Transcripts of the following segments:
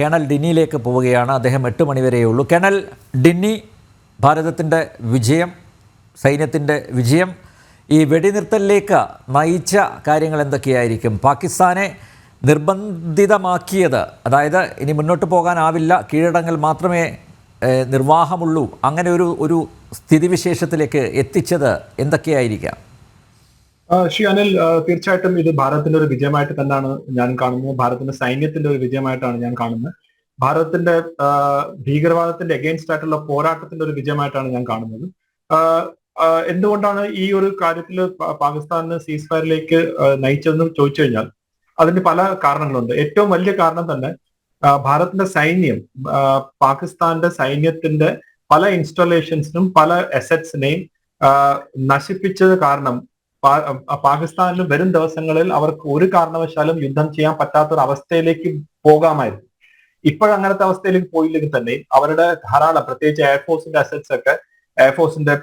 Colonel ഡിന്നിയിലേക്ക് പോവുകയാണ്. അദ്ദേഹം എട്ട് മണിവരെയുള്ളൂ കേണൽ ഡിന്നി ഭാരതത്തിന്റെ വിജയം സൈന്യത്തിന്റെ വിജയം. ഈ വെടിനിർത്തലിലേക്ക് നയിച്ച കാര്യങ്ങൾ എന്തൊക്കെയായിരിക്കും? പാകിസ്ഥാനെ നിർബന്ധിതമാക്കിയത് അതായത് ഇനി മുന്നോട്ട് പോകാനാവില്ല കീഴടങ്ങൽ മാത്രമേ നിർവാഹമുള്ളൂ അങ്ങനെ ഒരു ഒരു സ്ഥിതിവിശേഷത്തിലേക്ക് എത്തിച്ചത് എന്തൊക്കെയായിരിക്കാം? ശ്രീ അനിൽ തീർച്ചയായിട്ടും ഇത് ഭാരതത്തിന്റെ ഒരു വിജയമായിട്ട് തന്നെയാണ് ഞാൻ കാണുന്നത്. ഭാരതത്തിന്റെ സൈന്യത്തിന്റെ ഒരു വിജയമായിട്ടാണ് ഞാൻ കാണുന്നത്. ഭാരതത്തിന്റെ ഭീകരവാദത്തിന്റെ അഗെയിൻസ്റ്റ് ആയിട്ടുള്ള പോരാട്ടത്തിന്റെ ഒരു വിജയമായിട്ടാണ് ഞാൻ കാണുന്നത്. എന്തുകൊണ്ടാണ് ഈ ഒരു കാര്യത്തിൽ പാകിസ്ഥാനിന് സീസ് ഫയറിലേക്ക് നയിച്ചതെന്ന് ചോദിച്ചു കഴിഞ്ഞാൽ അതിന് പല കാരണങ്ങളുണ്ട്. ഏറ്റവും വലിയ കാരണം തന്നെ ഭാരതത്തിന്റെ സൈന്യം പാകിസ്ഥാന്റെ സൈന്യത്തിന്റെ പല ഇൻസ്റ്റാളേഷൻസിനും പല അസറ്റ്സിനെയും നശിപ്പിച്ചത് കാരണം പാകിസ്ഥാനിൽ വരും ദിവസങ്ങളിൽ അവർക്ക് ഒരു കാരണവശാലും യുദ്ധം ചെയ്യാൻ പറ്റാത്തൊരവസ്ഥയിലേക്ക് പോകാമായിരുന്നു. ഇപ്പോഴങ്ങനത്തെ അവസ്ഥയിലേക്ക് പോയില്ലെങ്കിൽ തന്നെ അവരുടെ ധാരാളം പ്രത്യേകിച്ച് എയർഫോഴ്സിന്റെ അസറ്റ്സ് ഒക്കെ എയർഫോഴ്സിന്റെ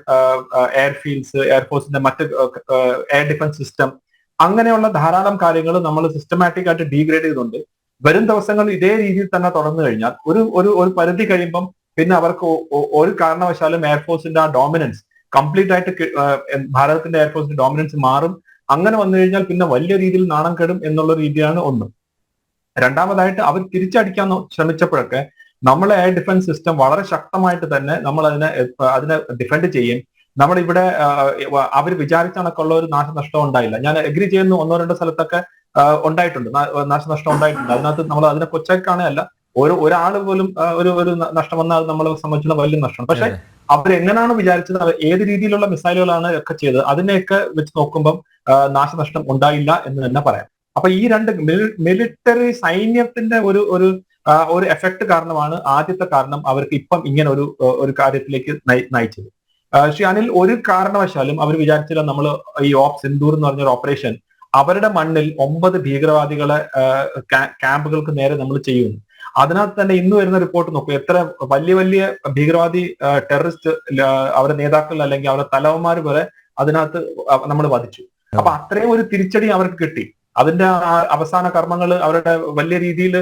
എയർഫീൽഡ്സ് എയർഫോഴ്സിന്റെ മറ്റ് എയർ ഡിഫൻസ് സിസ്റ്റം അങ്ങനെയുള്ള ധാരാളം കാര്യങ്ങൾ നമ്മൾ സിസ്റ്റമാറ്റിക് ആയിട്ട് ഡീഗ്രേഡ് ചെയ്തുകൊണ്ട് വരും ദിവസങ്ങൾ ഇതേ രീതിയിൽ തന്നെ തുടർന്നു കഴിഞ്ഞാൽ ഒരു ഒരു ഒരു പരിധി കഴിയുമ്പം പിന്നെ അവർക്ക് ഒരു കാരണവശാലും എയർഫോഴ്സിന്റെ ആ ഡോമിനൻസ് കംപ്ലീറ്റ് ആയിട്ട് ഭാരതത്തിന്റെ എയർഫോഴ്സിന്റെ ഡോമിനൻസ് മാറും. അങ്ങനെ വന്നു കഴിഞ്ഞാൽ പിന്നെ വലിയ രീതിയിൽ നാണം കെടും എന്നുള്ള രീതിയാണ് ഒന്ന്. രണ്ടാമതായിട്ട് അവർ തിരിച്ചടിക്കാൻ ശ്രമിച്ചപ്പോഴൊക്കെ നമ്മളെ എയർ ഡിഫൻസ് സിസ്റ്റം വളരെ ശക്തമായിട്ട് തന്നെ നമ്മൾ അതിനെ അതിനെ ഡിഫെൻഡ് ചെയ്യും. നമ്മളിവിടെ അവർ വിചാരിച്ച കണക്കുള്ള ഒരു നാശനഷ്ടം ഉണ്ടായില്ല. ഞാൻ എഗ്രി ചെയ്യുന്ന ഒന്നോ രണ്ടോ സ്ഥലത്തൊക്കെ ഉണ്ടായിട്ടുണ്ട്. നാശനഷ്ടം ഉണ്ടായിട്ടുണ്ട്. അതിനകത്ത് നമ്മൾ അതിനെ കൊച്ചാക്കാണല്ല ഒരു ഒരാൾ പോലും ഒരു ഒരു നഷ്ടം വന്നാൽ നമ്മളെ സംബന്ധിച്ചുള്ള വലിയ നഷ്ടമാണ് പക്ഷെ അവരെങ്ങനെയാണ് വിചാരിച്ചത് ഏത് രീതിയിലുള്ള മിസൈലുകളാണ് ഒക്കെ ചെയ്തത് അതിനെയൊക്കെ വെച്ച് നോക്കുമ്പം നാശനഷ്ടം ഉണ്ടായില്ല എന്ന് തന്നെ പറയാം. അപ്പൊ ഈ രണ്ട് മിലിറ്ററി സൈന്യത്തിന്റെ ഒരു ഒരു ഒരു എഫക്ട് കാരണമാണ് ആദ്യത്തെ കാരണം അവർക്ക് ഇപ്പം ഇങ്ങനെ ഒരു ഒരു കാര്യത്തിലേക്ക് നയി- നയിച്ചത്. ശ്രീ അനിൽ ഒരു കാരണവശാലും അവർ വിചാരിച്ചില്ല നമ്മൾ ഈ ഓപ് സിന്ദൂർ എന്ന് പറഞ്ഞൊരു ഓപ്പറേഷൻ അവരുടെ മണ്ണിൽ ഒമ്പത് ഭീകരവാദികളെ ക്യാമ്പുകൾക്ക് നേരെ നമ്മൾ ചെയ്യുന്നു. അതിനകത്ത് തന്നെ ഇന്ന് വരുന്ന റിപ്പോർട്ട് നോക്കൂ. എത്ര വലിയ വലിയ ഭീകരവാദി ടെററിസ്റ്റ് അവരുടെ നേതാക്കൾ അല്ലെങ്കിൽ അവരുടെ തലവന്മാർ വരെ അതിനകത്ത് നമ്മൾ വധിച്ചു. അപ്പൊ അത്രയും ഒരു തിരിച്ചടി അവർക്ക് കിട്ടി. അതിന്റെ അവസാന കർമ്മങ്ങൾ അവരുടെ വലിയ രീതിയിൽ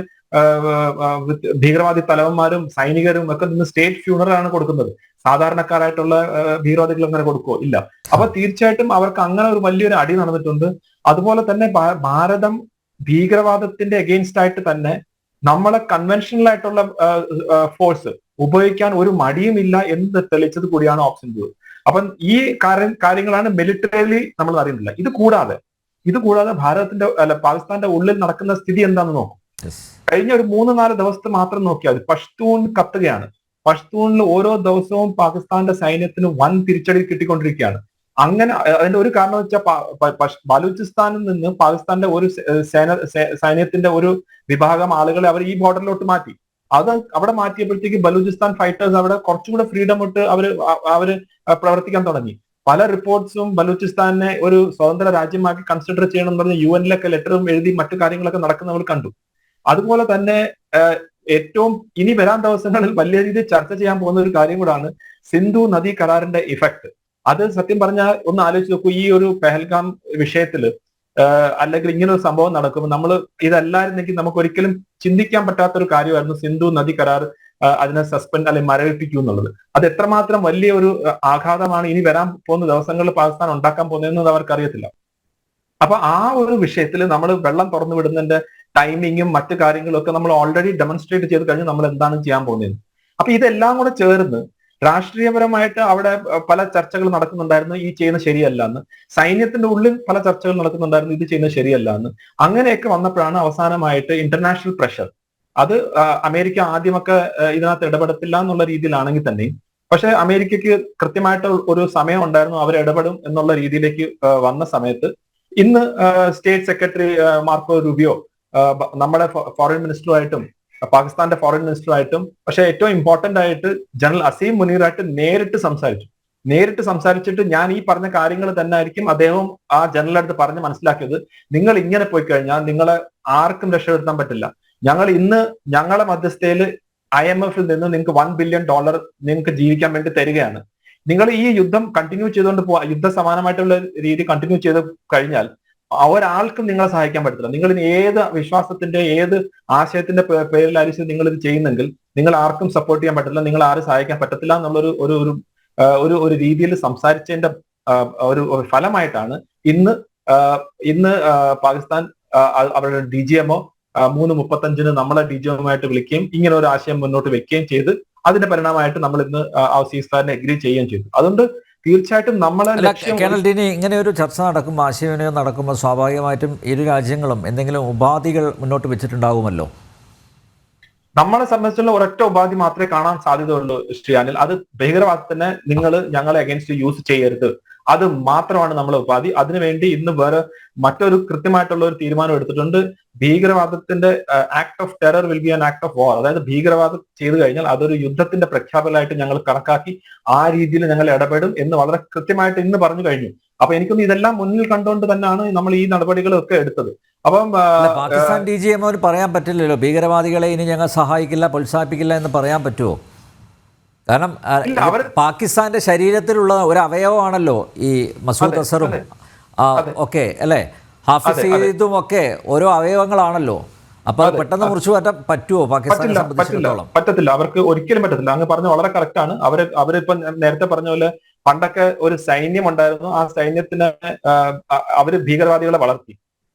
ഭീകരവാദി തലവന്മാരും സൈനികരും ഒക്കെ നിന്ന് സ്റ്റേറ്റ് ഫ്യൂണറാണ് കൊടുക്കുന്നത്. സാധാരണക്കാരായിട്ടുള്ള ഭീകരവാദികൾ അങ്ങനെ കൊടുക്കുമോ ഇല്ല. അപ്പൊ തീർച്ചയായിട്ടും അവർക്ക് അങ്ങനെ ഒരു വലിയൊരു അടി നടന്നിട്ടുണ്ട്. അതുപോലെ തന്നെ ഭാരതം ഭീകരവാദത്തിന്റെ അഗെയിൻസ്റ്റ് ആയിട്ട് തന്നെ നമ്മളെ കൺവെൻഷനൽ ആയിട്ടുള്ള ഫോഴ്സ് ഉപയോഗിക്കാൻ ഒരു മടിയുമില്ല എന്ന് തെളിച്ചത് കൂടിയാണ് ഓപ്ഷൻ ടു അപ്പം ഈ കാര്യ- കാര്യങ്ങളാണ് മിലിറ്ററിലി നമ്മൾ അറിയുന്നില്ല. ഇത് കൂടാതെ ഇത് കൂടാതെ ഭാരതത്തിന്റെ അല്ല പാകിസ്ഥാന്റെ ഉള്ളിൽ നടക്കുന്ന സ്ഥിതി എന്താണെന്ന് നോക്കും. കഴിഞ്ഞ ഒരു മൂന്ന് നാല് ദിവസത്തെ മാത്രം നോക്കിയാൽ പഷ്തൂൺ കത്തുകയാണ്. പഷ്തൂണിൽ ഓരോ ദിവസവും പാകിസ്ഥാന്റെ സൈന്യത്തിന് വൻ തിരിച്ചടി കിട്ടിക്കൊണ്ടിരിക്കുകയാണ്. അങ്ങനെ അതിന്റെ ഒരു കാരണം വെച്ചാൽ ബലൂചിസ്ഥാനിൽ നിന്ന് പാകിസ്ഥാന്റെ ഒരു സേന സൈന്യത്തിന്റെ ഒരു വിഭാഗം ആളുകളെ അവർ ഈ ബോർഡറിലോട്ട് മാറ്റി. അത് അവിടെ മാറ്റിയപ്പോഴത്തേക്ക് ബലൂചിസ്ഥാൻ ഫൈറ്റേഴ്സ് അവിടെ കുറച്ചുകൂടെ ഫ്രീഡം ഇട്ട് അവർ അവർ പ്രവർത്തിക്കാൻ തുടങ്ങി. പല റിപ്പോർട്ട്സും ബലൂചിസ്ഥാനെ ഒരു സ്വതന്ത്ര രാജ്യമാക്കി കൺസിഡർ ചെയ്യണം എന്ന് പറഞ്ഞ് യു എനിലൊക്കെ ലെറ്ററും എഴുതി മറ്റു കാര്യങ്ങളൊക്കെ നടക്കുന്ന നമ്മൾ കണ്ടു. അതുപോലെ തന്നെ ഏറ്റവും ഇനി വരാൻ ദിവസങ്ങളിൽ വലിയ രീതിയിൽ ചർച്ച ചെയ്യാൻ പോകുന്ന ഒരു കാര്യം കൂടാണ് സിന്ധു നദി കരാറിന്റെ ഇഫക്ട്. അത് സത്യം പറഞ്ഞാൽ ഒന്ന് ആലോചിച്ച് നോക്കൂ ഈ ഒരു പെഹൽഗാം വിഷയത്തിൽ അല്ലെങ്കിൽ ഇങ്ങനെ ഒരു സംഭവം നടക്കുമ്പോൾ നമ്മൾ ഇതല്ലായിരുന്നെങ്കിൽ നമുക്ക് ഒരിക്കലും ചിന്തിക്കാൻ പറ്റാത്ത ഒരു കാര്യമായിരുന്നു സിന്ധു നദി കരാർ അതിനെ സസ്പെൻഡ് അല്ലെങ്കിൽ മരവിപ്പിക്കൂ എന്നുള്ളത്. അത് എത്രമാത്രം വലിയ ഒരു ആഘാതമാണ് ഇനി വരാൻ പോകുന്ന ദിവസങ്ങളിൽ പാകിസ്ഥാൻ ഉണ്ടാക്കാൻ പോകുന്നതെന്നത് അവർക്ക് അറിയത്തില്ല അപ്പൊ ആ ഒരു വിഷയത്തിൽ നമ്മൾ വെള്ളം തുറന്നു വിടുന്നതിന്റെ ടൈമിങ്ങും മറ്റു കാര്യങ്ങളും ഒക്കെ നമ്മൾ ഓൾറെഡി ഡെമോൺസ്ട്രേറ്റ് ചെയ്ത് കഴിഞ്ഞ് നമ്മൾ എന്താണ് ചെയ്യാൻ പോകുന്നത് അപ്പൊ ഇതെല്ലാം കൂടെ ചേർന്ന് രാഷ്ട്രീയപരമായിട്ട് അവിടെ പല ചർച്ചകൾ നടക്കുന്നുണ്ടായിരുന്നു ഈ ചെയ്യുന്ന ശരിയല്ല എന്ന് സൈന്യത്തിന്റെ ഉള്ളിൽ പല ചർച്ചകൾ നടക്കുന്നുണ്ടായിരുന്നു ഇത് ചെയ്യുന്നത് ശരിയല്ല എന്ന് അങ്ങനെയൊക്കെ വന്നപ്പോഴാണ് അവസാനമായിട്ട് ഇന്റർനാഷണൽ പ്രഷർ അത് അമേരിക്ക ആദ്യമൊക്കെ ഇതിനകത്ത് ഇടപെടത്തില്ല എന്നുള്ള രീതിയിലാണെങ്കിൽ തന്നെയും. പക്ഷെ അമേരിക്കയ്ക്ക് കൃത്യമായിട്ട് ഒരു സമയം ഉണ്ടായിരുന്നു അവർ ഇടപെടും എന്നുള്ള രീതിയിലേക്ക് വന്ന സമയത്ത്. ഇന്ന് സ്റ്റേറ്റ് സെക്രട്ടറി മാർക്കോ റുബിയോ നമ്മുടെ ഫോറിൻ മിനിസ്റ്ററുമായിട്ടും പാകിസ്ഥാന്റെ ഫോറിൻ മിനിസ്റ്ററായിട്ടും പക്ഷെ ഏറ്റവും ഇമ്പോർട്ടന്റ് ആയിട്ട് ജനറൽ അസീം മുനീറായിട്ട് നേരിട്ട് സംസാരിച്ചു. നേരിട്ട് സംസാരിച്ചിട്ട് ഞാൻ ഈ പറഞ്ഞ കാര്യങ്ങൾ തന്നെ ആയിരിക്കും അദ്ദേഹം ആ ജനറൽ അടുത്ത് പറഞ്ഞ് മനസ്സിലാക്കിയത്. നിങ്ങൾ ഇങ്ങനെ പോയി കഴിഞ്ഞാൽ നിങ്ങളെ ആർക്കും രക്ഷപ്പെടുത്താൻ പറ്റില്ല. ഞങ്ങൾ ഇന്ന് ഞങ്ങളെ മധ്യസ്ഥയിൽ ഐ എം എഫിൽ നിന്ന് നിങ്ങൾക്ക് വൺ ബില്യൺ ഡോളർ നിങ്ങൾക്ക് ജീവിക്കാൻ വേണ്ടി തരികയാണ്. നിങ്ങൾ ഈ യുദ്ധം കണ്ടിന്യൂ ചെയ്തുകൊണ്ട് പോവാ യുദ്ധ സമാനമായിട്ടുള്ള രീതി കണ്ടിന്യൂ ചെയ്ത് കഴിഞ്ഞാൽ ഒരാൾക്കും നിങ്ങളെ സഹായിക്കാൻ പറ്റത്തില്ല. നിങ്ങൾ ഏത് വിശ്വാസത്തിന്റെ ഏത് ആശയത്തിന്റെ പേരിലായിരിക്കും നിങ്ങൾ ഇത് ചെയ്യുന്നെങ്കിൽ നിങ്ങൾ ആർക്കും സപ്പോർട്ട് ചെയ്യാൻ പറ്റില്ല നിങ്ങൾ ആരും സഹായിക്കാൻ പറ്റത്തില്ല എന്നുള്ളൊരു ഒരു ഒരു ഒരു രീതിയിൽ സംസാരിച്ചതിന്റെ ഒരു ഫലമായിട്ടാണ് ഇന്ന് ഇന്ന് പാകിസ്ഥാൻ അവരുടെ ഡി ജി എമ്മോ മൂന്ന് മുപ്പത്തഞ്ചിന് നമ്മളെ ഡി ജി എമ്മുമായിട്ട് വിളിക്കുകയും ഇങ്ങനെ ഒരു ആശയം മുന്നോട്ട് വെക്കുകയും ചെയ്ത് അതിന്റെ പരിണാമമായിട്ട് നമ്മൾ ഇന്ന് ആ സീസ്ഫയറിനെ എഗ്രി ചെയ്യുകയും ചെയ്തു. അതുകൊണ്ട് തീർച്ചയായിട്ടും നമ്മളെ കേണൽ ഡിനി ഇങ്ങനെ ഒരു ചർച്ച നടക്കുമ്പോൾ ആശയവിനിമയം നടക്കുമ്പോൾ സ്വാഭാവികമായിട്ടും ഇരു രാജ്യങ്ങളും എന്തെങ്കിലും ഉപാധികൾ മുന്നോട്ട് വെച്ചിട്ടുണ്ടാകുമല്ലോ നമ്മളെ സംബന്ധിച്ചുള്ള ഒരൊറ്റ ഉപാധി മാത്രമേ കാണാൻ സാധ്യതയുള്ളൂ ശ്രീ അനിൽ. അത് ഭീകരവാദത്തിന് നിങ്ങൾ ഞങ്ങളെ അഗേൻസ്റ്റ് യൂസ് ചെയ്യരുത്. അത് മാത്രമാണ് നമ്മളെ ഉപാധി. അതിനുവേണ്ടി ഇന്ന് വേറെ മറ്റൊരു കൃത്യമായിട്ടുള്ള ഒരു തീരുമാനം എടുത്തിട്ടുണ്ട്. ഭീകരവാദത്തിന്റെ act of terror will be an act of war അതായത് ഭീകരവാദം ചെയ്തു കഴിഞ്ഞാൽ അതൊരു യുദ്ധത്തിന്റെ പ്രഖ്യാപനമായിട്ട് ഞങ്ങൾ കണക്കാക്കി ആ രീതിയിൽ ഞങ്ങൾ ഇടപെടും എന്ന് വളരെ കൃത്യമായിട്ട് ഇന്ന് പറഞ്ഞു കഴിഞ്ഞു. അപ്പൊ എനിക്കൊന്ന് ഇതെല്ലാം മുന്നിൽ കണ്ടുകൊണ്ട് തന്നെയാണ് നമ്മൾ ഈ നടപടികളൊക്കെ എടുത്തത്. അപ്പം പാകിസ്ഥാൻ ഡി ജി എമ്മോന് പറയാൻ പറ്റില്ലല്ലോ. ഭീകരവാദികളെ ഇനി ഞങ്ങൾ സഹായിക്കില്ല പ്രോത്സാഹിപ്പിക്കില്ല എന്ന് പറയാൻ പറ്റുമോ കാരണം പാകിസ്ഥാന്റെ ശരീരത്തിലുള്ള ഒരു അവയവമാണല്ലോ ഈ മസൂദ് അസറും. ഒക്കെ അല്ലേ? ഹാഫിസ്. സയ്യിദും ഒക്കെ ഓരോ അവയവങ്ങളാണല്ലോ. അപ്പൊ അത് പെട്ടെന്ന് മുറിച്ചു മാറ്റാൻ പറ്റുമോ പാകിസ്ഥാനെ സംബന്ധിച്ചിടത്തോളം? പറ്റത്തില്ല. അവർക്ക് ഒരിക്കലും പറ്റത്തില്ല. അങ്ങ് പറഞ്ഞ വളരെ കറക്റ്റ് ആണ്. അവർ അവരിപ്പം നേരത്തെ പറഞ്ഞ പോലെ പണ്ടൊക്കെ ഒരു സൈന്യം ഉണ്ടായിരുന്നു ആ സൈന്യത്തിന് അവർ ഭീകരവാദികളെ വളർത്തി.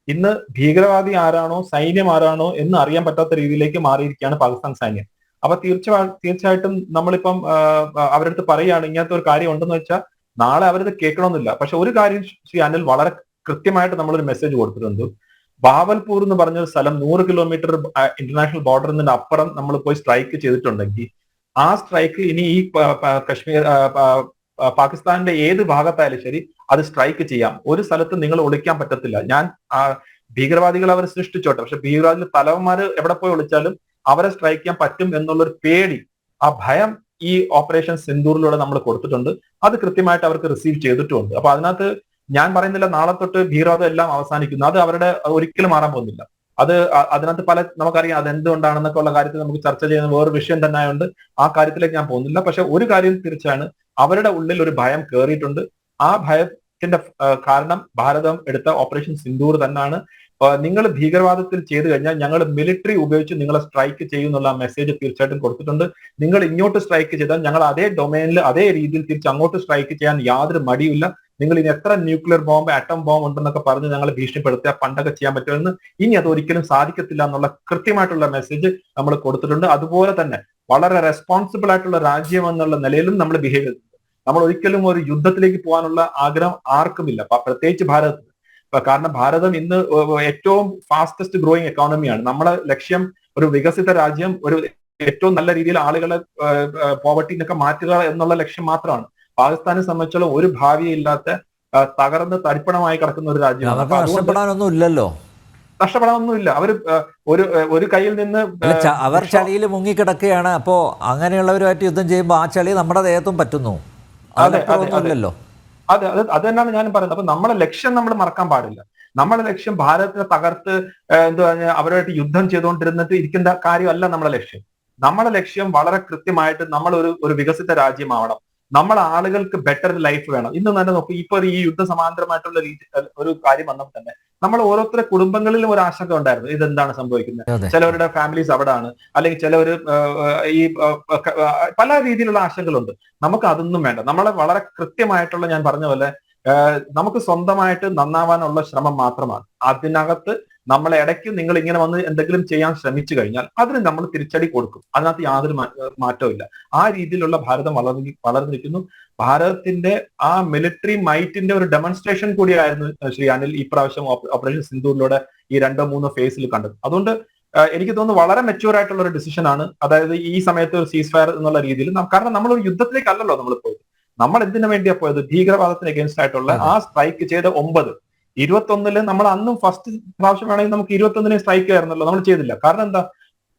ഇന്ന് ഭീകരവാദി ആരാണോ സൈന്യം ആരാണോ എന്ന് അറിയാൻ പറ്റാത്ത രീതിയിലേക്ക് മാറിയിരിക്കുകയാണ് പാകിസ്ഥാൻ സൈന്യം. അപ്പൊ തീർച്ചയായും തീർച്ചയായിട്ടും നമ്മളിപ്പം അവരടുത്ത് അവരുടെ പറയുകയാണ് ഇങ്ങനത്തെ ഒരു കാര്യം ഉണ്ടെന്ന് വെച്ചാൽ നാളെ അവരത് കേൾക്കണമെന്നില്ല. പക്ഷെ ഒരു കാര്യം ശ്രീ അനിൽ വളരെ കൃത്യമായിട്ട് നമ്മളൊരു മെസ്സേജ് കൊടുത്തിട്ടുണ്ട്. ബാവൽപൂർ എന്ന് പറഞ്ഞ ഒരു സ്ഥലം നൂറ് കിലോമീറ്റർ ഇന്റർനാഷണൽ ബോർഡറിൽ നിന്ന് അപ്പുറം നമ്മൾ പോയി സ്ട്രൈക്ക് ചെയ്തിട്ടുണ്ടെങ്കിൽ ആ സ്ട്രൈക്ക് ഇനി ഈ കശ്മീർ പാകിസ്ഥാന്റെ ഏത് ഭാഗത്തായാലും ശരി അത് സ്ട്രൈക്ക് ചെയ്യാം. ഒരു സ്ഥലത്ത് നിങ്ങൾ ഒളിക്കാൻ പറ്റത്തില്ല. ഞാൻ ഭീകരവാദികൾ അവർ സൃഷ്ടിച്ചോട്ടെ. പക്ഷെ ഭീകരവാദികൾ തലവന്മാർ എവിടെ പോയി ഒളിച്ചാലും അവരെ സ്ട്രൈക്ക് ചെയ്യാൻ പറ്റും എന്നുള്ളൊരു പേടി ആ ഭയം ഈ ഓപ്പറേഷൻ സിന്ദൂറിലൂടെ നമ്മൾ കൊടുത്തിട്ടുണ്ട്. അത് കൃത്യമായിട്ട് അവർക്ക് റിസീവ് ചെയ്തിട്ടുണ്ട് അപ്പൊ അതിനകത്ത് ഞാൻ പറയുന്നില്ല നാളെ തൊട്ട് ഭീകരവാദം എല്ലാം അവസാനിക്കുന്നു. അത് അവരുടെ ഒരിക്കലും മാറാൻ പോകുന്നില്ല. അത് അതിനകത്ത് പല നമുക്കറിയാം അത് എന്തുകൊണ്ടാണെന്നൊക്കെ ഉള്ള കാര്യത്തിൽ നമുക്ക് ചർച്ച ചെയ്യുന്ന വേറൊരു വിഷയം തന്നെ ആയതുകൊണ്ട് ആ കാര്യത്തിലേക്ക് ഞാൻ പോകുന്നില്ല. പക്ഷെ ഒരു കാര്യം തിരിച്ചാണ് അവരുടെ ഉള്ളിൽ ഒരു ഭയം കയറിയിട്ടുണ്ട് ആ ഭയത്തിന്റെ കാരണം ഭാരതം എടുത്ത ഓപ്പറേഷൻ സിന്ദൂർ തന്നെയാണ് നിങ്ങൾ ഭീകരവാദത്തിൽ ചെയ്തു കഴിഞ്ഞാൽ ഞങ്ങൾ മിലിറ്ററി ഉപയോഗിച്ച് നിങ്ങളെ സ്ട്രൈക്ക് ചെയ്യുന്നുള്ള മെസ്സേജ് തീർച്ചയായിട്ടും കൊടുത്തിട്ടുണ്ട്. നിങ്ങൾ ഇങ്ങോട്ട് സ്ട്രൈക്ക് ചെയ്താൽ ഞങ്ങൾ അതേ ഡൊമൈനിൽ അതേ രീതിയിൽ തിരിച്ച് അങ്ങോട്ട് സ്ട്രൈക്ക് ചെയ്യാൻ യാതൊരു മടിയില്ല നിങ്ങൾ ഇനി എത്ര ന്യൂക്ലിയർ ബോംബ് ആറ്റം ബോംബ് ഉണ്ടെന്നൊക്കെ പറഞ്ഞ് ഞങ്ങളെ ഭീഷണിപ്പെടുത്തിയാൽ പണ്ടൊക്കെ ചെയ്യാൻ പറ്റുമെന്ന് ഇനി അത് ഒരിക്കലും സാധിക്കത്തില്ല എന്നുള്ള കൃത്യമായിട്ടുള്ള മെസ്സേജ് നമ്മൾ കൊടുത്തിട്ടുണ്ട്. അതുപോലെ തന്നെ വളരെ റെസ്പോൺസിബിൾ ആയിട്ടുള്ള രാജ്യം എന്നുള്ള നിലയിലും നമ്മൾ ബിഹേവ് ചെയ്തിട്ടുണ്ട് നമ്മൾ ഒരിക്കലും ഒരു യുദ്ധത്തിലേക്ക് പോകാനുള്ള ആഗ്രഹം ആർക്കുമില്ല. പ്രത്യേകിച്ച് ഭാരതത്തിന് ഇപ്പൊ കാരണം ഭാരതം ഇന്ന് ഏറ്റവും ഫാസ്റ്റസ്റ്റ് ഗ്രോയിങ് എക്കോണമിയാണ് നമ്മളെ ലക്ഷ്യം ഒരു വികസിത രാജ്യം ഒരു ഏറ്റവും നല്ല രീതിയിൽ ആളുകളെ പോവർട്ടി നിന്നൊക്കെ മാറ്റുക എന്നുള്ള ലക്ഷ്യം മാത്രമാണ്. പാകിസ്ഥാനെ സംബന്ധിച്ചുള്ള ഒരു ഭാവിയില്ലാത്ത ഇല്ലാത്ത തകർന്ന് തരിപ്പണമായി കിടക്കുന്ന ഒരു രാജ്യമാണ്. നഷ്ടപ്പെടാനൊന്നും ഇല്ലല്ലോ. നഷ്ടപ്പെടാനൊന്നുമില്ല. അവർ ഒരു ഒരു കയ്യിൽ നിന്ന് അവർ ചളിയിൽ മുങ്ങിക്കിടക്കുകയാണ്. അപ്പോ അങ്ങനെയുള്ളവരുമായിട്ട് യുദ്ധം ചെയ്യുമ്പോൾ ആ ചളി നമ്മുടെ ദേഹത്തും പറ്റുന്നു. അതെ, അതെ, അതെ. അതെ അത് തന്നെയാണ് ഞാനും പറയുന്നത്. അപ്പൊ നമ്മളെ ലക്ഷ്യം നമ്മൾ മറക്കാൻ പാടില്ല. നമ്മളെ ലക്ഷ്യം ഭാരതത്തിനെ തകർത്ത് എന്താ പറഞ്ഞാൽ പറഞ്ഞാ അവരുമായിട്ട് യുദ്ധം ചെയ്തുകൊണ്ടിരുന്നിട്ട് ഇരിക്കുന്ന കാര്യമല്ല നമ്മളെ ലക്ഷ്യം. നമ്മളെ ലക്ഷ്യം വളരെ കൃത്യമായിട്ട് നമ്മൾ ഒരു ഒരു വികസിത രാജ്യമാവണം. നമ്മളെ ആളുകൾക്ക് ബെറ്റർ ലൈഫ് വേണം. ഇന്ന് തന്നെ നോക്കും ഇപ്പൊ ഈ യുദ്ധ സമാന്തരമായിട്ടുള്ള രീതി ഒരു കാര്യം വന്നപ്പോൾ തന്നെ നമ്മൾ ഓരോരുത്തരുടെ കുടുംബങ്ങളിലും ഒരു ആശങ്ക ഉണ്ടായിരുന്നു. ഇതെന്താണ് സംഭവിക്കുന്നത്? ചിലവരുടെ ഫാമിലീസ് അവിടാണ്. അല്ലെങ്കിൽ ചിലവർ ഈ പല രീതിയിലുള്ള ആശങ്കകളുണ്ട്. നമുക്ക് അതൊന്നും വേണ്ട. നമ്മളെ വളരെ കൃത്യമായിട്ടുള്ള ഞാൻ പറഞ്ഞ പോലെ നമുക്ക് സ്വന്തമായിട്ട് നന്നാവാനുള്ള ശ്രമം മാത്രമാണ്. അതിനകത്ത് നമ്മളെ ഇടയ്ക്ക് നിങ്ങൾ ഇങ്ങനെ വന്ന് എന്തെങ്കിലും ചെയ്യാൻ ശ്രമിച്ചു കഴിഞ്ഞാൽ അതിന് നമ്മൾ തിരിച്ചടി കൊടുക്കും. അതിനകത്ത് യാതൊരു മാറ്റവും ഇല്ല. ആ രീതിയിലുള്ള ഭാരതം വളർന്നി വളർന്നിരിക്കുന്നു. ഭാരതത്തിന്റെ ആ മിലിറ്ററി മൈറ്റിന്റെ ഒരു ഡെമോൺസ്ട്രേഷൻ കൂടിയായിരുന്നു ശ്രീ അനിൽ ഈ പ്രാവശ്യം ഓപ്പ- ഓപ്പറേഷൻ സിന്ധൂരിലൂടെ ഈ രണ്ടോ മൂന്നോ ഫേസിൽ കണ്ടത്. അതുകൊണ്ട് എനിക്ക് തോന്നുന്നു വളരെ മെച്ചൂർ ആയിട്ടുള്ള ഒരു ഡിസിഷൻ ആണ്. അതായത് ഈ സമയത്ത് ഒരു സീസ് ഫയർ എന്നുള്ള രീതിയിൽ കാരണം നമ്മൾ ഒരു യുദ്ധത്തിലേക്കല്ലല്ലോ നമ്മൾ പോയത്. നമ്മൾ എന്തിനു വേണ്ടിയാ പോയത്? ഭീകരവാദത്തിന് അഗേൻസ്റ്റ് ആയിട്ടുള്ള ആ സ്ട്രൈക്ക് ചെയ്ത ഒമ്പത് ഇരുപത്തൊന്നിൽ നമ്മൾ അന്നും ഫസ്റ്റ് പ്രാവശ്യം വേണമെങ്കിൽ നമുക്ക് ഇരുപത്തൊന്നിന് സ്ട്രൈക്ക് ആയിരുന്നല്ലോ. നമ്മൾ ചെയ്തില്ല. കാരണം എന്താ?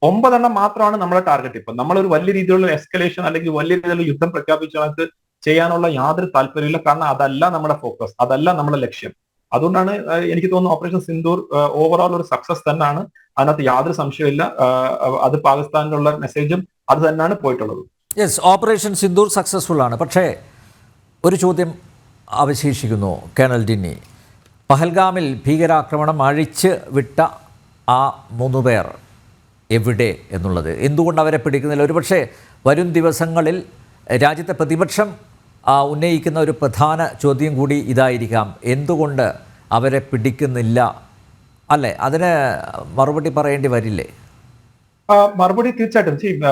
ഒമ്പതെണ്ണം മാത്രമാണ് നമ്മളെ ടാർഗറ്റ് ഇപ്പൊ നമ്മളൊരു വലിയ രീതിയിലുള്ള എസ്കലേഷൻ അല്ലെങ്കിൽ വലിയ രീതിയിലുള്ള യുദ്ധം പ്രഖ്യാപിച്ച ചെയ്യാനുള്ള യാതൊരു താല്പര്യമില്ല കാരണം അതല്ല നമ്മുടെ ഫോക്കസ് അതല്ല നമ്മുടെ ലക്ഷ്യം. അതുകൊണ്ടാണ് എനിക്ക് തോന്നുന്നു ഓപ്പറേഷൻ സിന്ദൂർ ഓവറോൾ ഒരു സക്സസ് തന്നെയാണ്. അതിനകത്ത് യാതൊരു സംശയമില്ല അത് പാകിസ്ഥാനിലുള്ള മെസ്സേജും അത് തന്നെയാണ് പോയിട്ടുള്ളത്. യെസ് ഓപ്പറേഷൻ സിന്ദൂർ സക്സസ്ഫുൾ ആണ്. പക്ഷേ ഒരു ചോദ്യം അവശേഷിക്കുന്നു കേണൽ ഡിന്നി. പഹൽഗാമിൽ ഭീകരാക്രമണം അഴിച്ച് വിട്ട ആ മൂന്ന് പേർ എവിടെ എന്നുള്ളത്? എന്തുകൊണ്ട് അവരെ പിടിക്കുന്നില്ല? ഒരുപക്ഷെ വരും ദിവസങ്ങളിൽ രാജ്യത്തെ പ്രതിപക്ഷം ഉന്നയിക്കുന്ന ഒരു പ്രധാന ചോദ്യം കൂടി ഇതായിരിക്കാം. എന്തുകൊണ്ട് അവരെ പിടിക്കുന്നില്ല? അല്ലേ? അതിന് മറുപടി പറയേണ്ടി വരില്ലേ? മറുപടി തീർച്ചയായിട്ടും.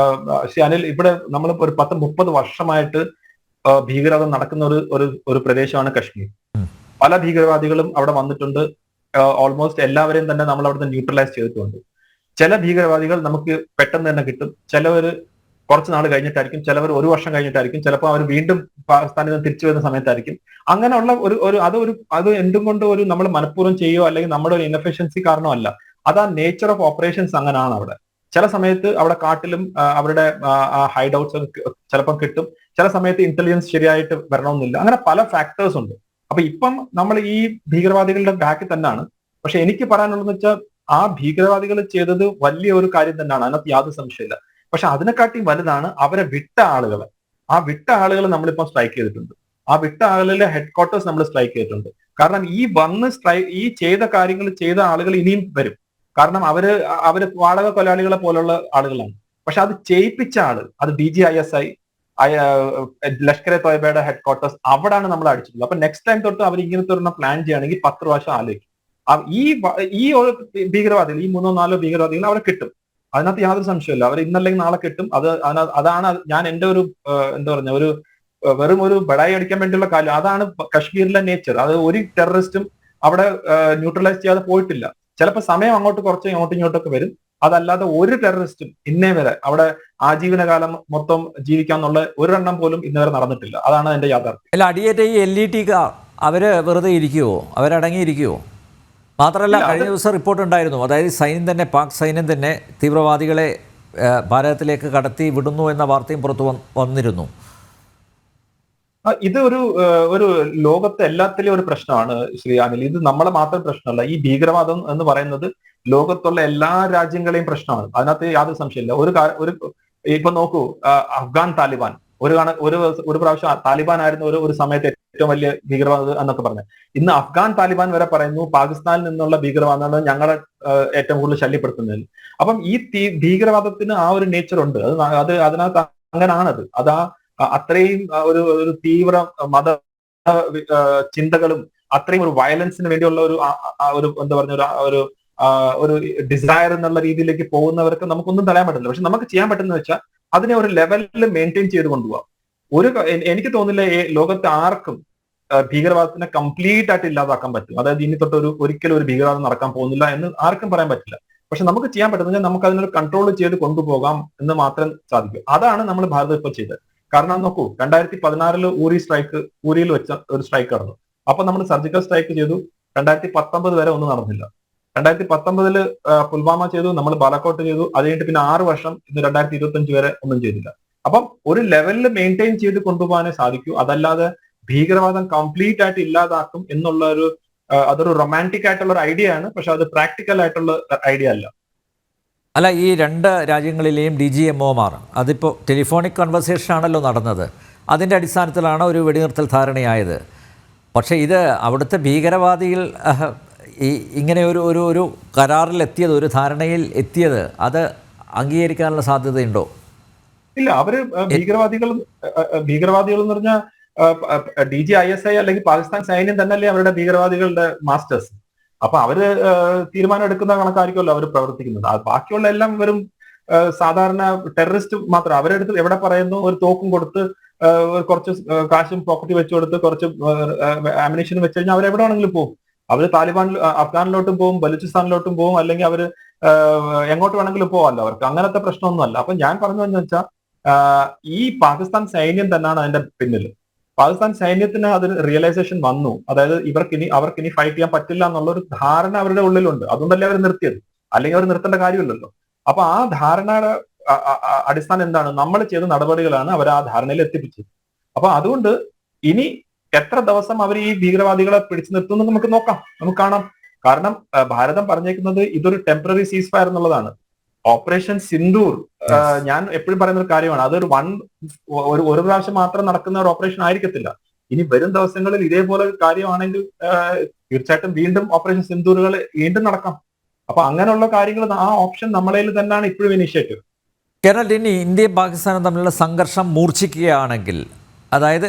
അനിൽ ഇവിടെ നമ്മൾ ഒരു പത്ത് മുപ്പത് വർഷമായിട്ട് ഭീകരത ഭീകരവാദം നടക്കുന്ന ഒരു ഒരു പ്രദേശമാണ് കശ്മീർ. പല ഭീകരവാദികളും അവിടെ വന്നിട്ടുണ്ട്. ഓൾമോസ്റ്റ് എല്ലാവരെയും തന്നെ നമ്മൾ അവിടുന്ന് ന്യൂട്രലൈസ് ചെയ്തിട്ടുണ്ട്. ചില ഭീകരവാദികൾ നമുക്ക് പെട്ടെന്ന് തന്നെ കിട്ടും. ചിലവർ കുറച്ച് നാൾ കഴിഞ്ഞിട്ടായിരിക്കും ചിലവർ ഒരു വർഷം കഴിഞ്ഞിട്ടായിരിക്കും ചിലപ്പോൾ അവർ വീണ്ടും പാകിസ്ഥാനിൽ നിന്ന് തിരിച്ചു വരുന്ന സമയത്തായിരിക്കും. അങ്ങനെയുള്ള ഒരു ഒരു അത് ഒരു അത് എന്തും കൊണ്ട് ഒരു നമ്മൾ മനഃപൂർവം ചെയ്യുകയോ അല്ലെങ്കിൽ നമ്മുടെ ഒരു ഇൻഎഫിഷ്യൻസി കാരണമല്ല അത് ആ നേച്ചർ ഓഫ് ഓപ്പറേഷൻസ് അങ്ങനെയാണ് അവിടെ. ചില സമയത്ത് അവിടെ കാട്ടിലും അവരുടെ ഹൈഡ് ഔട്ട്സ് ചിലപ്പം കിട്ടും. ചില സമയത്ത് ഇന്റലിജൻസ് ശരിയായിട്ട് വരണമെന്നില്ല. അങ്ങനെ പല ഫാക്ടേഴ്സ് ഉണ്ട്. അപ്പൊ ഇപ്പം നമ്മൾ ഈ ഭീകരവാദികളുടെ ബാക്കിൽ തന്നെയാണ്. പക്ഷെ എനിക്ക് പറയാനുള്ളതെന്ന് വെച്ചാൽ ആ ഭീകരവാദികൾ ചെയ്തത് വലിയ ഒരു കാര്യം തന്നെയാണ്. അതിനകത്ത് യാതൊരു സംശയമില്ല പക്ഷെ അതിനെക്കാട്ടി വലുതാണ് അവരെ വിട്ട ആളുകളെ. ആ വിട്ട ആളുകൾ നമ്മളിപ്പം സ്ട്രൈക്ക് ചെയ്തിട്ടുണ്ട്. ആ വിട്ട ആളുകളുടെ ഹെഡ് ക്വാർട്ടേഴ്സ് നമ്മൾ സ്ട്രൈക്ക് ചെയ്തിട്ടുണ്ട്. കാരണം ഈ വന്ന് സ്ട്രൈ ഈ ചെയ്ത കാര്യങ്ങൾ ചെയ്ത ആളുകൾ ഇനിയും വരും. കാരണം അവർ അവർ വാടക കൊലാളികളെ പോലുള്ള ആളുകളാണ്. പക്ഷെ അത് ചെയ്യിപ്പിച്ച ആൾ അത് D G I S I Lashkar e തോയബയുടെ headquarters അവിടാണ് നമ്മൾ അടിച്ചിട്ടുള്ളത്. അപ്പൊ നെക്സ്റ്റ് ടൈം തൊട്ട് അവർ ഇങ്ങനത്തെ ഒരെണ്ണം പ്ലാൻ ചെയ്യുകയാണെങ്കിൽ പത്ത് പ്രാവശ്യം ആലോചിക്കും. ഈ ഈ ഒരു ഭീകരവാദികൾ ഈ മൂന്നോ നാലോ ഭീകരവാദികൾ അവരെ കിട്ടും. അതിനകത്ത് യാതൊരു സംശയമില്ല അവർ ഇന്നല്ലെങ്കിൽ നാളെ കിട്ടും. അത് അതാണ് ഞാൻ എന്റെ ഒരു എന്താ പറഞ്ഞ ഒരു വെറും ഒരു ബടായി അടിക്കാൻ വേണ്ടിയുള്ള കാര്യം. അതാണ് കശ്മീരിലെ നേച്ചർ അത് ഒരു ടെററിസ്റ്റും അവിടെ ന്യൂട്രലൈസ് ചെയ്യാതെ പോയിട്ടില്ല. ചിലപ്പോൾ സമയം അങ്ങോട്ട് കുറച്ച് ഇങ്ങോട്ടും ഇങ്ങോട്ടൊക്കെ വരും. അതല്ലാതെ ഒരു ടെററിസ്റ്റും ഇന്നേ വരെ അവിടെ ആജീവനകാലം മൊത്തം ജീവിക്കാന്നുള്ള ഒരെണ്ണം പോലും ഇന്നേ വരെ നടന്നിട്ടില്ല. അതാണ് എന്റെ യാഥാർത്ഥ്യം. അല്ല അടിയേറ്റ ഈ എൽ ഇ ടി കാർ അവർ വെറുതെ ഇരിക്കുവോ? അവരടങ്ങിയിരിക്കുവോ മാത്രമല്ല കഴിഞ്ഞ ദിവസം റിപ്പോർട്ട് ഉണ്ടായിരുന്നു. അതായത് സൈന്യം തന്നെ പാക് സൈന്യം തന്നെ തീവ്രവാദികളെ ഭാരതത്തിലേക്ക് കടത്തി വിടുന്നു എന്ന വാർത്തയും പുറത്തു വന്നിരുന്നു. ഇത് ഒരു ഒരു ലോകത്തെ എല്ലാത്തിലും ഒരു പ്രശ്നമാണ് ശ്രീ അനിൽ. ഇത് നമ്മളെ മാത്രം പ്രശ്നമല്ല. ഈ ഭീകരവാദം എന്ന് പറയുന്നത് ലോകത്തുള്ള എല്ലാ രാജ്യങ്ങളെയും പ്രശ്നമാണ്. അതിനകത്ത് യാതൊരു സംശയമില്ല ഒരു ഒരു ഇപ്പൊ നോക്കൂ അഫ്ഗാൻ താലിബാൻ. ഒരു കാണ ഒരു ഒരു പ്രാവശ്യം താലിബാൻ ആയിരുന്നു ഒരു ഒരു സമയത്ത് ഏറ്റവും വലിയ ഭീകരവാദം എന്നൊക്കെ പറഞ്ഞു ഇന്ന് അഫ്ഗാൻ താലിബാൻ വരെ പറയുന്നു പാകിസ്ഥാനിൽ നിന്നുള്ള ഭീകരവാദമാണ് ഞങ്ങളെ ഏറ്റവും കൂടുതൽ ശല്യപ്പെടുത്തുന്നത് അപ്പം ഈ ഭീകരവാദത്തിന് ആ ഒരു നേച്ചർ ഉണ്ട്. അത് അത് അതിനകത്ത് അങ്ങനാണത്. അത് ആ അത്രയും ഒരു ഒരു തീവ്ര മത ചിന്തകളും അത്രയും ഒരു വയലൻസിന് വേണ്ടിയുള്ള ഒരു ഒരു എന്താ പറഞ്ഞ ഒരു ഒരു ഡിസയർ എന്നുള്ള രീതിയിലേക്ക് പോകുന്നവർക്ക് നമുക്കൊന്നും തടയാൻ പറ്റില്ല പക്ഷെ നമുക്ക് ചെയ്യാൻ പറ്റുന്ന വെച്ചാൽ അതിനെ ഒരു ലെവലിൽ മെയിന്റെയിൻ ചെയ്ത് കൊണ്ടുപോകാം ഒരു എനിക്ക് തോന്നുന്നില്ല ലോകത്ത് ആർക്കും ഭീകരവാദത്തിനെ കംപ്ലീറ്റ് ആയിട്ട് ഇല്ലാതാക്കാൻ പറ്റും. അതായത് ഇനി തൊട്ട് ഒരു ഒരിക്കലും ഒരു ഭീകരവാദം നടക്കാൻ പോകുന്നില്ല എന്ന് ആർക്കും പറയാൻ പറ്റില്ല. പക്ഷെ നമുക്ക് ചെയ്യാൻ പറ്റുന്നത് നമുക്ക് അതിനൊരു കൺട്രോൾ ചെയ്ത് കൊണ്ടുപോകാം എന്ന് മാത്രം സാധിക്കും. അതാണ് നമ്മൾ ഭാരതം ഇപ്പോൾ ചെയ്തത്. കാരണം നോക്കൂ രണ്ടായിരത്തി പതിനാറിൽ ഊരി സ്ട്രൈക്ക് ഊരിയിൽ വെച്ച ഒരു സ്ട്രൈക്ക് നടന്നു. അപ്പൊ നമ്മൾ സർജിക്കൽ സ്ട്രൈക്ക് ചെയ്തു. രണ്ടായിരത്തി പത്തൊമ്പത് വരെ ഒന്നും നടന്നില്ല. രണ്ടായിരത്തി പത്തൊമ്പതിൽ പുൽവാമ ചെയ്തു നമ്മൾ ബാലക്കോട്ട് ചെയ്തു. അത് കഴിഞ്ഞിട്ട് പിന്നെ ആറ് വർഷം ഇന്ന് രണ്ടായിരത്തി ഇരുപത്തി വരെ ഒന്നും ചെയ്തില്ല. അപ്പം ഒരു ലെവലിൽ മെയിന്റെയിൻ ചെയ്ത് കൊണ്ടുപോകാനേ സാധിക്കൂ. അതല്ലാതെ ഭീകരവാദം കംപ്ലീറ്റ് ആയിട്ട് ഇല്ലാതാക്കും എന്നുള്ള ഒരു അതൊരു റൊമാന്റിക് ആയിട്ടുള്ള ഒരു ഐഡിയ ആണ്. പക്ഷെ അത് പ്രാക്ടിക്കൽ ആയിട്ടുള്ള ഐഡിയ അല്ല. അല്ല ഈ രണ്ട് രാജ്യങ്ങളിലെയും ഡി ജി എം ഒമാർ അതിപ്പോൾ ടെലിഫോണിക് കൺവെർസേഷൻ ആണല്ലോ നടന്നത്. അതിന്റെ അടിസ്ഥാനത്തിലാണ് ഒരു വെടിനിർത്തൽ ധാരണയായത്. പക്ഷേ ഇത് അവിടുത്തെ ഭീകരവാദികൾ അഹ്, ഈ ഇങ്ങനെ ഒരു ഒരു ഒരു കരാറിലെത്തിയത് ഒരു ധാരണയിൽ എത്തിയത് അത് അംഗീകരിക്കാനുള്ള സാധ്യതയുണ്ടോ? ഇല്ല അവർ ഭീകരവാദികൾ ഭീകരവാദികൾ എന്ന് പറഞ്ഞാൽ D G I S I അല്ലെങ്കിൽ പാകിസ്ഥാൻ സൈന്യം തന്നെയല്ലേ അവരുടെ ഭീകരവാദികളുടെ മാസ്റ്റേഴ്സ്. അപ്പൊ അവർ തീരുമാനം എടുക്കുന്ന കണക്കായിരിക്കുമല്ലോ അവർ പ്രവർത്തിക്കുന്നത്. ബാക്കിയുള്ള എല്ലാം വെറും സാധാരണ ടെററിസ്റ്റ് മാത്രം. അവരെടുത്ത് എവിടെ പറയുന്നു ഒരു തോക്കും കൊടുത്ത് കുറച്ച് കാശും പോക്കറ്റ് വെച്ചു കൊടുത്ത് കുറച്ച് ആമിനേഷനും വെച്ച് കഴിഞ്ഞാൽ അവരെവിടെ വേണമെങ്കിലും പോകും. അവർ താലിബാൻ അഫ്ഗാനിലോട്ടും പോകും ബലൂചിസ്ഥാനിലോട്ടും പോകും അല്ലെങ്കിൽ അവർ എങ്ങോട്ട് വേണമെങ്കിലും പോകാമല്ലോ അവർക്ക് അങ്ങനത്തെ പ്രശ്നമൊന്നുമല്ല. അപ്പൊ ഞാൻ പറഞ്ഞു എന്ന് വെച്ചാൽ ഈ പാകിസ്ഥാൻ സൈന്യം തന്നെയാണ് അതിന്റെ പിന്നിൽ. പാകിസ്ഥാൻ സൈന്യത്തിന് അതിന് റിയലൈസേഷൻ വന്നു. അതായത് ഇവർക്ക് ഇനി അവർക്ക് ഇനി ഫൈറ്റ് ചെയ്യാൻ പറ്റില്ല എന്നുള്ള ഒരു ധാരണ അവരുടെ ഉള്ളിലുണ്ട്. അതുകൊണ്ടല്ലേ അവർ നിർത്തിയത്? അല്ലെങ്കിൽ അവർ നിർത്തേണ്ട കാര്യമില്ലല്ലോ. അപ്പൊ ആ ധാരണയുടെ അടിസ്ഥാനം എന്താണ്? നമ്മൾ ചെയ്ത നടപടികളാണ് അവർ ആ ധാരണയിൽ എത്തിപ്പിച്ചത്. അപ്പൊ അതുകൊണ്ട് ഇനി എത്ര ദിവസം അവർ ഈ ഭീകരവാദികളെ പിടിച്ചു നിർത്തുമെന്ന് നമുക്ക് നോക്കാം. നമുക്ക് കാണാം. കാരണം ഭാരതം പറഞ്ഞേക്കുന്നത് ഇതൊരു ടെമ്പററി സീസ് ഫയർ എന്നുള്ളതാണ് ഓപ്പറേഷൻ സിന്ദൂർ ഞാൻ എപ്പോഴും പറയുന്ന ഒരു കാര്യമാണ്. അതൊരു വൺ ഒരു ഒരു പ്രാവശ്യം മാത്രം നടക്കുന്ന ഒരു ഓപ്പറേഷൻ ആയിരിക്കത്തില്ല. ഇനി വരും ദിവസങ്ങളിൽ ഇതേപോലെ ഒരു കാര്യമാണെങ്കിൽ തീർച്ചയായിട്ടും വീണ്ടും ഓപ്പറേഷൻ സിന്ദൂറുകൾ വീണ്ടും നടക്കാം. അപ്പൊ അങ്ങനെയുള്ള കാര്യങ്ങൾ ആ ഓപ്ഷൻ നമ്മളതിൽ തന്നെയാണ് ഇപ്പോഴും ഇനിഷ്യേറ്റീവ് കേരളത്തിൽ ഇനി ഇന്ത്യയും പാകിസ്ഥാനും തമ്മിലുള്ള സംഘർഷം മൂർച്ഛിക്കുകയാണെങ്കിൽ അതായത്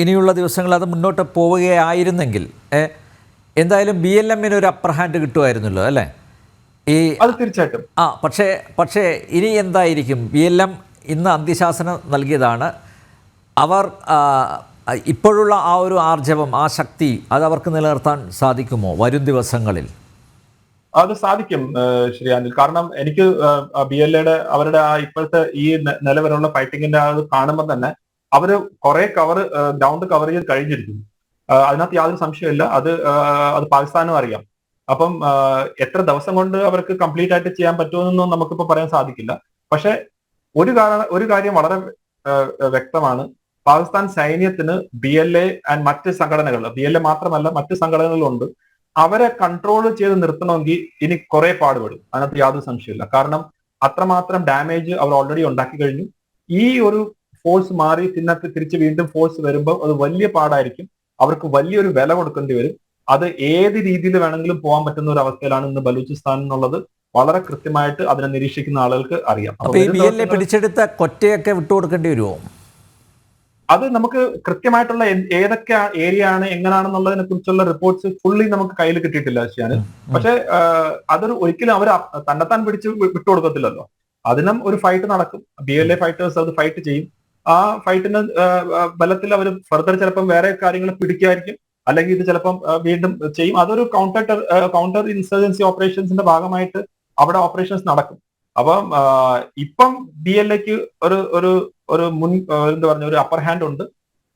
ഇനിയുള്ള ദിവസങ്ങൾ അത് മുന്നോട്ട് പോവുകയായിരുന്നെങ്കിൽ എന്തായാലും ബി എൽ എമ്മിന് ഒരു അപ്പർ ഹാൻഡ് കിട്ടുമായിരുന്നല്ലോ അല്ലേ? ഈ അത് തീർച്ചയായിട്ടും. ആ പക്ഷേ പക്ഷേ ഇനി എന്തായിരിക്കും? ബി എൽ എം ഇന്ന് അന്ത്യശാസനം നൽകിയതാണ്. അവർ ഇപ്പോഴുള്ള ആ ഒരു ആർജവം ആ ശക്തി അത് അവർക്ക് നിലനിർത്താൻ സാധിക്കുമോ വരും ദിവസങ്ങളിൽ? അത് സാധിക്കും ശ്രീ അനിൽ. കാരണം എനിക്ക് ബി എൽ എയുടെ അവരുടെ ആ ഇപ്പോഴത്തെ ഈ നിലവരുള്ള നിലവിലുള്ള ഫൈറ്റിങ്ങിന്റെ ആ കാണുമ്പോൾ തന്നെ അവർ കുറെ കവർ ഗ്രൗണ്ട് കവർ ചെയ്ത് കഴിഞ്ഞിരിക്കും അതിനകത്ത് യാതൊരു സംശയമില്ല അത് അത് പാകിസ്ഥാനും അറിയാം. അപ്പം എത്ര ദിവസം കൊണ്ട് അവർക്ക് കംപ്ലീറ്റ് ആയിട്ട് ചെയ്യാൻ പറ്റുമെന്നൊന്നും നമുക്കിപ്പോ പറയാൻ സാധിക്കില്ല. പക്ഷെ ഒരു കാരണ ഒരു കാര്യം വളരെ വ്യക്തമാണ്. പാകിസ്ഥാൻ സൈന്യത്തിന് ബി എൽ എ ആൻഡ് മറ്റ് സംഘടനകൾ ബി എൽ എ മാത്രമല്ല മറ്റ് സംഘടനകളുണ്ട്. അവരെ കൺട്രോൾ ചെയ്ത് നിർത്തണമെങ്കിൽ ഇനി കുറെ പാടുപെടും. അതിനകത്ത് യാതൊരു സംശയമില്ല കാരണം അത്രമാത്രം ഡാമേജ് അവർ ഓൾറെഡി ഉണ്ടാക്കി കഴിഞ്ഞു. ഈ ഒരു ഫോഴ്സ് മാറി പിന്നത്ത് തിരിച്ച് വീണ്ടും ഫോഴ്സ് വരുമ്പോൾ അത് വലിയ പാടായിരിക്കും. അവർക്ക് വലിയൊരു വില കൊടുക്കേണ്ടി വരും. അത് ഏത് രീതിയിൽ വേണമെങ്കിലും പോകാൻ പറ്റുന്ന ഒരു അവസ്ഥയിലാണ് ഇന്ന് ബലൂചിസ്ഥാൻ എന്നുള്ളത് വളരെ കൃത്യമായിട്ട് അതിനെ നിരീക്ഷിക്കുന്ന ആളുകൾക്ക് അറിയാം. പിടിച്ചെടുത്ത കൊറ്റയൊക്കെ വിട്ടുകൊടുക്കേണ്ടി വരുമോ അത് നമുക്ക് കൃത്യമായിട്ടുള്ള ഏതൊക്കെ ഏരിയ ആണ് എങ്ങനെയാണെന്നുള്ളതിനെ കുറിച്ചുള്ള റിപ്പോർട്ട്സ് ഫുള്ളി നമുക്ക് കയ്യിൽ കിട്ടിയിട്ടില്ല ശിയാന് പക്ഷെ അതൊരു ഒരിക്കലും അവർ തന്നെത്താൻ പിടിച്ച് വിട്ടുകൊടുക്കത്തില്ലല്ലോ അതിനും ഒരു ഫൈറ്റ് നടക്കും. ബി എൽ എ ഫൈറ്റേഴ്സ് അത് ഫൈറ്റ് ചെയ്യും. ആ ഫൈറ്റിന് ബലത്തിൽ അവർ ഫർദർ ചിലപ്പം വേറെ കാര്യങ്ങൾ പിടിക്കുമായിരിക്കും. അല്ലെങ്കിൽ ഇത് ചിലപ്പം വീണ്ടും ചെയ്യും. അതൊരു കൗണ്ടർ കൗണ്ടർ ഇൻസർജൻസി ഓപ്പറേഷൻസിന്റെ ഭാഗമായിട്ട് അവിടെ ഓപ്പറേഷൻസ് നടക്കും. അപ്പം ഇപ്പം ഡി എൽ എക്ക് ഒരു ഒരു ഒരു മുൻ എന്താ പറഞ്ഞ ഒരു അപ്പർ ഹാൻഡ് ഉണ്ട്.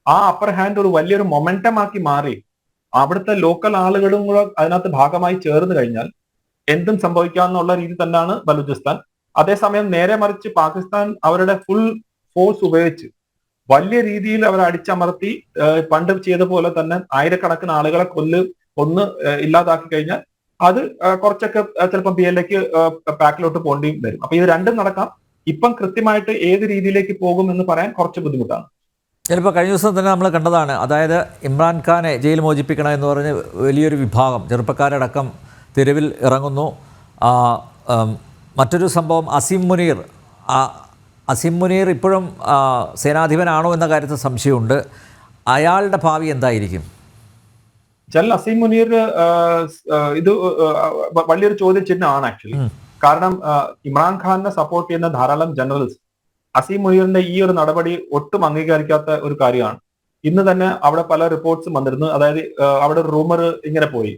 ആ അപ്പർ ഹാൻഡ് ഒരു വലിയൊരു മൊമെന്റം ആക്കി മാറി അവിടുത്തെ ലോക്കൽ ആളുകളും കൂടെ അതിനകത്ത് ഭാഗമായി ചേർന്ന് കഴിഞ്ഞാൽ എന്തും സംഭവിക്കാമെന്നുള്ള രീതി തന്നെയാണ് ബലൂചിസ്ഥാൻ. അതേസമയം നേരെ മറിച്ച് പാകിസ്ഥാൻ അവരുടെ ഫുൾ ഫോഴ്സ് ഉപയോഗിച്ച്. വലിയ രീതിയിൽ അവരെ അടിച്ചമർത്തി പണ്ട് ചെയ്ത പോലെ തന്നെ ആയിരക്കണക്കിന് ആളുകളെ കൊല്ല് ഒന്ന് ഇല്ലാതാക്കി കഴിഞ്ഞാൽ അത് കുറച്ചൊക്കെ ചിലപ്പോൾ ബി എൽ എക്ക് പാക്കിലോട്ട് പോകേണ്ടിയും വരും. അപ്പൊ ഇത് രണ്ടും നടക്കാം. ഇപ്പം കൃത്യമായിട്ട് ഏത് രീതിയിലേക്ക് പോകും എന്ന് പറയാൻ കുറച്ച് ബുദ്ധിമുട്ടാണ്. ചിലപ്പോൾ കഴിഞ്ഞ ദിവസം തന്നെ നമ്മൾ കണ്ടതാണ്. അതായത് ഇമ്രാൻഖാനെ ജയിൽ മോചിപ്പിക്കണം എന്ന് പറഞ്ഞ് വലിയൊരു വിഭാഗം ചെറുപ്പക്കാരടക്കം തെരുവിൽ ഇറങ്ങുന്നു. മറ്റൊരു സംഭവം അസീം മുനീർ അസീം മുനീർ ഇപ്പോഴും സേനാധിപനാണോ എന്ന കാര്യത്തിൽ സംശയമുണ്ട്. അയാളുടെ ഭാവി എന്തായിരിക്കും? ജനറൽ അസീം മുനീർ ഇത് വലിയൊരു ചോദ്യം വലിയൊരു ചോദ്യചിഹ്നമാണ് ആക്ച്വലി കാരണം ഇമ്രാൻഖാനെ സപ്പോർട്ട് ചെയ്യുന്ന ധാരാളം ജനറൽസ് അസീം മുനീറിന്റെ ഈ ഒരു നടപടി ഒട്ടും അംഗീകരിക്കാത്ത ഒരു കാര്യമാണ്. ഇന്ന് തന്നെ അവിടെ പല റിപ്പോർട്ട്സും വന്നിരുന്നു. അതായത് അവിടെ ഒരു റൂമർ ഇങ്ങനെ പോയി.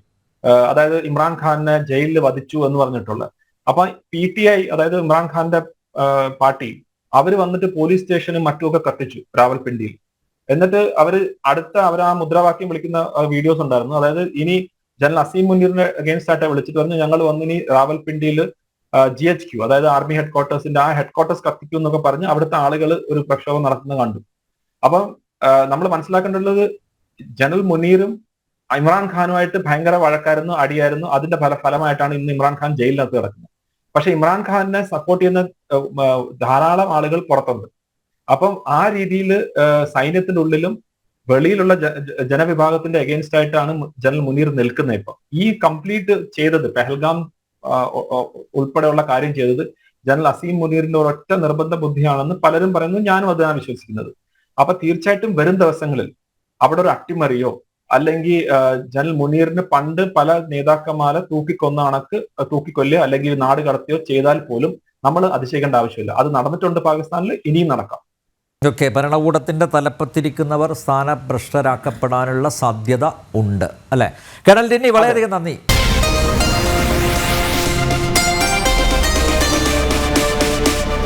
അതായത് ഇമ്രാൻഖാനെ ജയിലിൽ വധിച്ചു എന്ന് പറഞ്ഞിട്ടുള്ള. അപ്പൊ പി ടി ഐ അതായത് ഇമ്രാൻഖാന്റെ പാർട്ടി അവർ വന്നിട്ട് പോലീസ് സ്റ്റേഷനും മറ്റുമൊക്കെ കത്തിച്ചു രാവൽപിണ്ടിയിൽ. എന്നിട്ട് അവർ അടുത്ത അവർ ആ മുദ്രാവാക്യം വിളിക്കുന്ന വീഡിയോസ് ഉണ്ടായിരുന്നു. അതായത് ഇനി ജനറൽ അസീം മുനീറിനെ അഗേൻസ്റ്റ് ആയിട്ട് വിളിച്ചിട്ട് പറഞ്ഞു ഞങ്ങൾ വന്ന് ഇനി റാവൽപിണ്ടിയിൽ ജി എച്ച് ക്യൂ അതായത് ആർമി ഹെഡ് ക്വാർട്ടേഴ്സിന്റെ ആ ഹെഡ് ക്വാർട്ടേഴ്സ് കത്തിക്കും എന്നൊക്കെ പറഞ്ഞ് അവിടുത്തെ ആളുകൾ ഒരു പ്രക്ഷോഭം നടത്തുന്നത് കണ്ടു. അപ്പം നമ്മൾ മനസ്സിലാക്കേണ്ടത് ജനറൽ മുനീറും ഇമ്രാൻഖാനുമായിട്ട് ഭയങ്കര വഴക്കായിരുന്നു അടിയായിരുന്നു. അതിന്റെ ഫല ഫലമായിട്ടാണ് ഇന്ന് ഇമ്രാൻഖാൻ ജയിലിനകത്ത് കിടക്കുന്നത്. പക്ഷെ ഇമ്രാൻഖാനെ സപ്പോർട്ട് ചെയ്യുന്ന ധാരാളം ആളുകൾ പുറത്തുണ്ട്. അപ്പം ആ രീതിയിൽ സൈന്യത്തിന്റെ ഉള്ളിലും വെളിയിലുള്ള ജനവിഭാഗത്തിന്റെ അഗേൻസ്റ്റ് ആയിട്ടാണ് ജനറൽ മുനീർ നിൽക്കുന്നത് ഇപ്പൊ. ഈ കംപ്ലീറ്റ് ചെയ്തത് പെഹൽഗാം ഉൾപ്പെടെയുള്ള കാര്യം ചെയ്തത് ജനറൽ അസീം മുനീറിന്റെ ഒരൊറ്റ നിർബന്ധ ബുദ്ധിയാണെന്ന് പലരും പറയുന്നു ഞാനും അതിനാണ് വിശ്വസിക്കുന്നത്. അപ്പൊ തീർച്ചയായിട്ടും വരും ദിവസങ്ങളിൽ അവിടെ ഒരു അട്ടിമറിയോ അല്ലെങ്കിൽ ജനറൽ മുനീറിന് പണ്ട് പല നേതാക്കന്മാരെ തൂക്കിക്കൊന്ന കണക്ക് തൂക്കിക്കൊല്ലുകയോ അല്ലെങ്കിൽ നാട് കടത്തിയോ ചെയ്താൽ പോലും നമ്മൾ അതിശയിക്കേണ്ട ആവശ്യമില്ല. അത് നടന്നിട്ടുണ്ട് പാകിസ്ഥാനിൽ ഇനിയും നടക്കാം. ഓക്കെ ഭരണകൂടത്തിന്റെ തലപ്പത്തിരിക്കുന്നവർ സ്ഥാനഭ്രഷ്ടരാക്കപ്പെടാനുള്ള സാധ്യത ഉണ്ട് അല്ലേ? കേണൽ ടിന്നി വളരെയധികം നന്ദി.